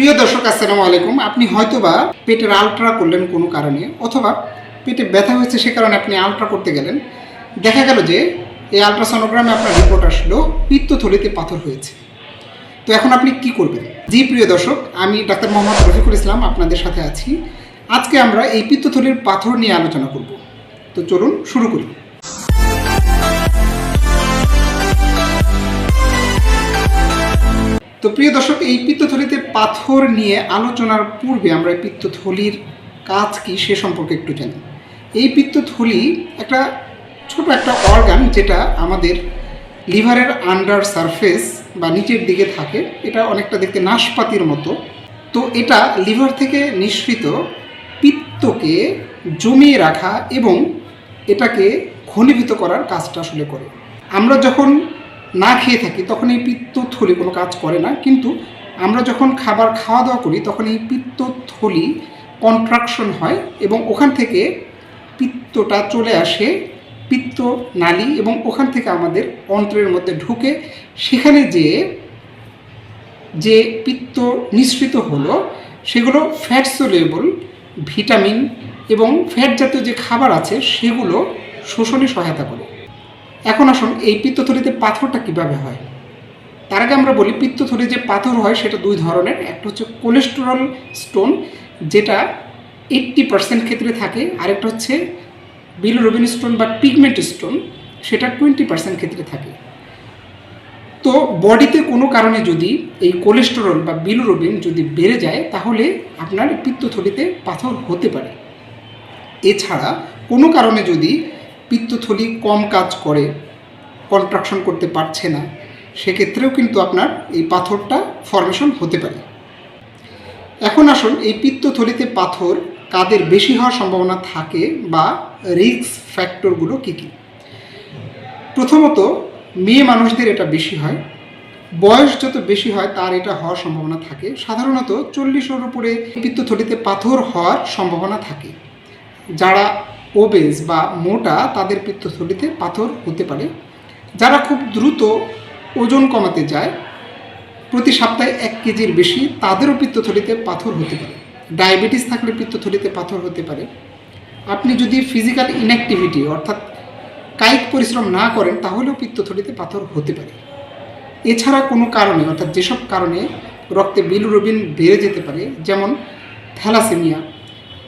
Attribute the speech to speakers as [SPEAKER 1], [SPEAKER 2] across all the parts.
[SPEAKER 1] প্রিয় দর্শক, আসসালামু আলাইকুম। আপনি হয়তোবা পেটের আলট্রা করলেন কোনো কারণে, অথবা পেটে ব্যথা হয়েছে সে কারণে আপনি আলট্রা করতে গেলেন। দেখা গেল যে এই আলট্রাসনোগ্রামে আপনার রিপোর্ট আসলো, পিত্তথলিতে পাথর হয়েছে। তো এখন আপনি কি করবেন? জি, প্রিয় দর্শক, আমি ডাক্তার মোহাম্মদ রফিকুল ইসলাম আপনাদের সাথে আছি। আজকে আমরা এই পিত্তথলির পাথর নিয়ে আলোচনা করব। তো চলুন শুরু করি। তো প্রিয় দর্শক, এই পিত্তথলিতে পাথর নিয়ে আলোচনার পূর্বে আমরা পিত্তথলির কাজ কি সে সম্পর্কে একটু জানি। এই পিত্তথলি একটা ছোট একটা অর্গান যেটা আমাদের লিভারের আন্ডার সারফেস বা নিচের দিকে থাকে, এটা অনেকটা দেখতে নাশপাতির মতো। তো এটা লিভার থেকে নিঃসৃত পিত্তকে জমিয়ে রাখা এবং এটাকে ঘনীভূত করার কাজটা আসলে করে। আমরা যখন না খেয়ে থাকি, তখন এই পিত্তথলি কোনো কাজ করে না। কিন্তু আমরা যখন খাবার খাওয়া দাওয়া করি, তখন এই পিত্তথলি কন্ট্রাকশন হয় এবং ওখান থেকে পিত্তটা চলে আসে পিত্ত নালী এবং ওখান থেকে আমাদের অন্ত্রের মধ্যে ঢুকে সেখানে যে যে পিত্ত নিঃসৃত হলো, সেগুলো ফ্যাট সোলেবল ভিটামিন এবং ফ্যাট জাতীয় যে খাবার আছে, সেগুলো শোষণে সহায়তা করে। এখন আসুন, এই পিত্তথলিতে পাথরটা কীভাবে হয়? তার আগে আমরা বলি, পিত্তথলি যে পাথর হয় সেটা দুই ধরনের। একটা হচ্ছে কোলেস্টেরল স্টোন যেটা এইট্টি পার্সেন্ট ক্ষেত্রে থাকে। আরেকটা হচ্ছে বিলোরবিন স্টোন বা পিগমেন্ট স্টোন সেটা টোয়েন্টি পার্সেন্ট ক্ষেত্রে থাকে। তো বডিতে কোনো কারণে যদি এই কোলেস্টেরল বা বিলুরবিন যদি বেড়ে যায়, তাহলে আপনার পিত্তথলিতে পাথর হতে পারে। এছাড়া কোনো কারণে যদি পিত্তথলি কম কাজ করে কন্ট্রাকশন করতে পারছে না, সেক্ষেত্রেও কিন্তু আপনার এই পাথরটা ফর্মেশন হতে পারে। এখন আসুন, এই পিত্তথলিতে পাথর কাদের বেশি হওয়ার সম্ভাবনা থাকে বা রিস্ক ফ্যাক্টরগুলো কী কী? প্রথমত, মেয়ে মানুষদের এটা বেশি হয়, বয়স যত বেশি হয় তার এটা হওয়ার সম্ভাবনা থাকে, সাধারণত চল্লিশের উপরে পিত্তথলিতে পাথর হওয়ার সম্ভাবনা থাকে, যারা ওবেজ বা মোটা তাদের পিত্তথলিতে পাথর হতে পারে, যারা খুব দ্রুত ওজন কমাতে যায়। প্রতি সপ্তাহে এক কেজির বেশি তাদেরও পিত্তথলিতে পাথর হতে পারে। ডায়াবেটিস থাকলে পিত্তথলিতে পাথর হতে পারে। আপনি যদি ফিজিক্যাল ইনঅ্যাক্টিভিটি অর্থাৎ কায়িক পরিশ্রম না করেন, তাহলেও পিত্তথলিতে পাথর হতে পারে। এছাড়া কোনো কারণে, অর্থাৎ যেসব কারণে রক্তে বিলুরবিন বেড়ে যেতে পারে, যেমন থ্যালাসেমিয়া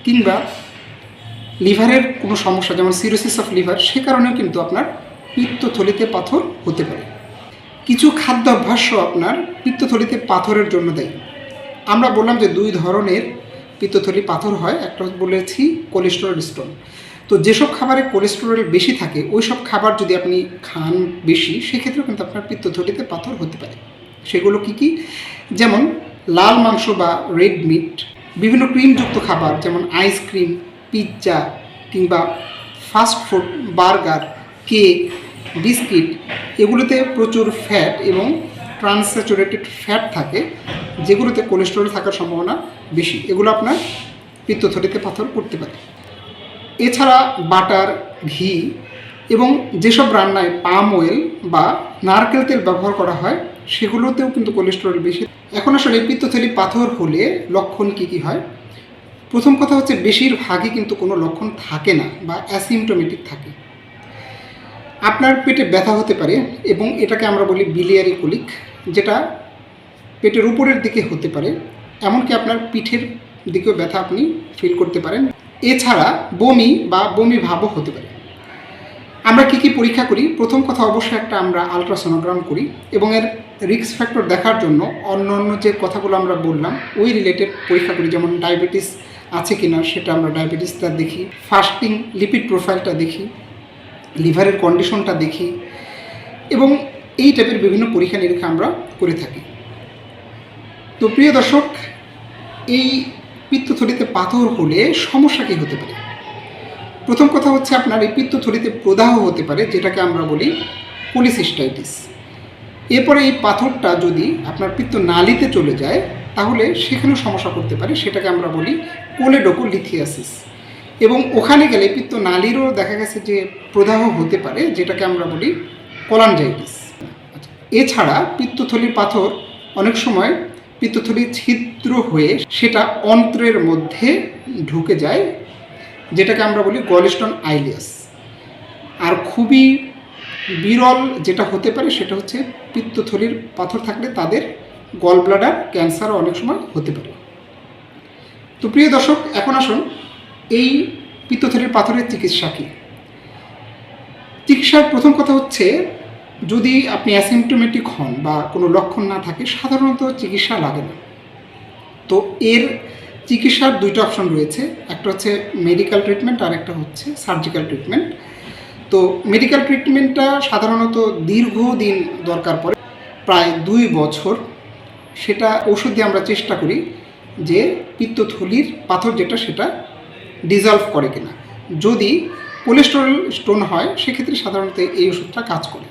[SPEAKER 1] কিংবা লিভারের কোনো সমস্যা, যেমন সিরোসিস অফ লিভার সে কারণেও কিন্তু আপনার পিত্তথলিতে পাথর হতে পারে। কিছু খাদ্যাভ্যাসও আপনার পিত্তথলিতে পাথরের জন্য দেয়। আমরা বললাম যে দুই ধরনের পিত্তথলি পাথর হয়, একটা বলেছি কোলেস্টেরল স্টোন তো যেসব খাবারে কোলেস্টেরল বেশি থাকে ওই সব খাবার যদি আপনি খান বেশি, সেক্ষেত্রেও কিন্তু আপনার পিত্তথলিতে পাথর হতে পারে। সেগুলো কি কি? যেমন লাল মাংস বা রেড মিট বিভিন্ন ক্রিমযুক্ত খাবার, যেমন আইসক্রিম পিৎজা কিংবা fast food, burger, cake, biscuit এগুলোতে প্রচুর ফ্যাট এবং ট্রান্সস্যাচুরেটেড ফ্যাট থাকে, যেগুলোতে কোলেস্টেরল থাকার সম্ভাবনা বেশি। এগুলো আপনার পিত্তথলিতে পাথর করতে পারে। এছাড়া বাটার, ঘি এবং যেসব রান্নায় পাম অয়েল বা নারকেল তেল ব্যবহার করা হয়, সেগুলোতেও কিন্তু কোলেস্টেরল বেশি। এখন আসলে পিত্তথলি পাথর হলে লক্ষণ কী কী হয়? প্রথম কথা হচ্ছে বেশিরভাগই কিন্তু কোনো লক্ষণ থাকে না বা অ্যাসিমটোমেটিক থাকে। আপনার পেটে ব্যথা হতে পারে এবং এটাকে আমরা বলি বিলিয়ারি কোলিক যেটা পেটের উপরের দিকে হতে পারে। এমনকি আপনার পিঠের দিকেও ব্যথা আপনি ফিল করতে পারেন। এছাড়া বমি বা বমি ভাবও হতে পারে। আমরা কি কি পরীক্ষা করি? প্রথম কথা অবশ্যই একটা আমরা আলট্রাসোনোগ্রাম করি এবং এর রিস্ক ফ্যাক্টর দেখার জন্য অন্য অন্য যে কথাগুলো আমরা বললাম, ওই রিলেটেড পরীক্ষা করি, যেমন ডায়াবেটিস আছে কি না সেটা আমরা ডায়াবেটিসটা দেখি ফাস্টিং লিপিড প্রোফাইলটা দেখি লিভারের কন্ডিশনটা দেখি, এবং এই টাইপের বিভিন্ন পরীক্ষা নিরীক্ষা আমরা করে থাকি। তো প্রিয় দর্শক, এই পিত্তথলিতে পাথর হলে সমস্যা কী হতে পারে? প্রথম কথা হচ্ছে আপনার এই পিত্তথলিতে প্রদাহ হতে পারে, যেটাকে আমরা বলি পলিসিস্টাইটিস এরপরে এই পাথরটা যদি আপনার পিত্ত নালিতে চলে যায় তাহলে সেখানেও সমস্যা করতে পারে, সেটাকে আমরা বলি কোলেডোকোলিথিয়াসিস। এবং ওখানে গেলে পিত্ত নালীরও দেখা গেছে যে প্রদাহ হতে পারে, যেটাকে আমরা বলি কোলানজাইটিস। এছাড়া পিত্তথলির পাথর অনেক সময় পিত্তথলি ছিদ্র হয়ে সেটা অন্ত্রের মধ্যে ঢুকে যায়, যেটাকে আমরা বলি গলস্টোন আইলিয়াস। আর খুবই বিরল যেটা হতে পারে সেটা হচ্ছে পিত্তথলির পাথর থাকলে তাদের গল ব্লাডার ক্যান্সারও অনেক সময় হতে পারে। তো প্রিয় দর্শক, এখন আসুন এই পিত্তথলির পাথরের চিকিৎসা কী? চিকিৎসার প্রথম কথা হচ্ছে, যদি আপনি অ্যাসিমটোমেটিক হন বা কোনো লক্ষণ না থাকে, সাধারণত চিকিৎসা লাগে না। তো এর চিকিৎসার দুইটা অপশন রয়েছে, একটা হচ্ছে মেডিকেল ট্রিটমেন্ট আর একটা হচ্ছে সার্জিক্যাল ট্রিটমেন্ট তো মেডিকেল ট্রিটমেন্টটা সাধারণত দীর্ঘদিন দরকার পড়ে, প্রায় দুই বছর সেটা ওষুধ দিয়ে আমরা চেষ্টা করি যে পিত্তথলির পাথর যেটা সেটা ডিজলভ করে কিনা। যদি কোলেস্টেরল স্টোন হয়, সেক্ষেত্রে সাধারণত এই ওষুধটা কাজ করে।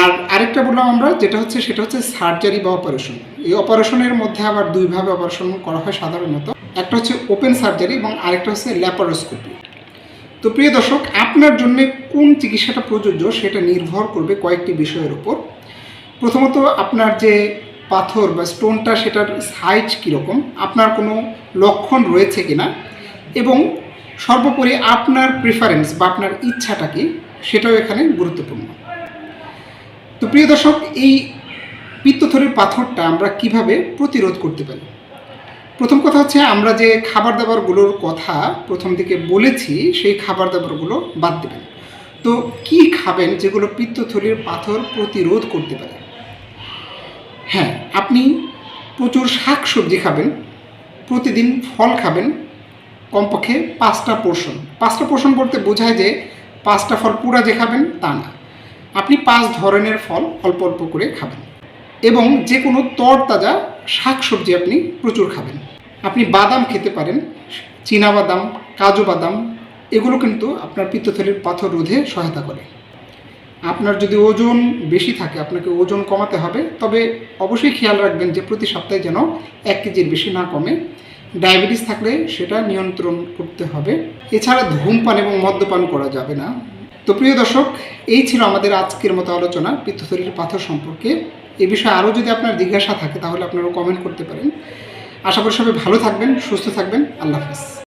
[SPEAKER 1] আর আরেকটা বললাম আমরা, যেটা হচ্ছে সেটা হচ্ছে সার্জারি বা অপারেশন এই অপারেশনের মধ্যে আবার দুইভাবে অপারেশন করা হয় সাধারণত। একটা হচ্ছে ওপেন সার্জারি এবং আরেকটা হচ্ছে ল্যাপারোস্কোপি তো প্রিয় দর্শক, আপনার জন্য কোন চিকিৎসাটা প্রযোজ্য সেটা নির্ভর করবে কয়েকটি বিষয়ের উপর। প্রথমত আপনার যে পাথর বা স্টোনটা সেটার সাইজ কীরকম, আপনার কোনো লক্ষণ রয়েছে কি না এবং সর্বোপরি আপনার প্রিফারেন্স বা আপনার ইচ্ছাটা কি, সেটাও এখানে গুরুত্বপূর্ণ। তো প্রিয় দর্শক, এই পিত্তথলির পাথরটা আমরা কীভাবে প্রতিরোধ করতে পারি? প্রথম কথা হচ্ছে আমরা যে খাবার দাবারগুলোর কথা প্রথম দিকে বলেছি, সেই খাবার দাবারগুলো বাদ দেবেন। তো কি খাবেন যেগুলো পিত্তথলির পাথর প্রতিরোধ করতে পারে? হ্যাঁ আপনি প্রচুর শাক সবজি খাবেন, প্রতিদিন ফল খাবেন, কমপক্ষে পাঁচটা পোর্শন পাঁচটা পোর্শন বলতে বোঝায় যে পাঁচটা ফল পুরা যে খাবেন তা না। আপনি পাঁচ ধরনের ফল অল্প অল্প করে খাবেন এবং যে কোনো তরতাজা শাক সবজি আপনি প্রচুর খাবেন। আপনি বাদাম খেতে পারেন বাদাম, কাজু বাদাম, এগুলো কিন্তু আপনার পিত্তথলির পাথর রোধে সহায়তা করে। আপনার যদি ওজন বেশি থাকে, আপনাকে ওজন কমাতে হবে। তবে অবশ্যই খেয়াল রাখবেন যে প্রতি সপ্তাহে যেন এক কেজির বেশি না কমে। ডায়াবেটিস থাকলে সেটা নিয়ন্ত্রণ করতে হবে। এছাড়া ধূমপান এবং মদ্যপান করা যাবে না। তো প্রিয় দর্শক, এই ছিল আমাদের আজকের মতো আলোচনা পিত্তথলির পাথর সম্পর্কে। এ বিষয়ে আরও যদি আপনার জিজ্ঞাসা থাকে, তাহলে আপনারা কমেন্ট করতে পারেন। আশা করি সবাই ভালো থাকবেন, সুস্থ থাকবেন। আল্লাহ হাফিজ।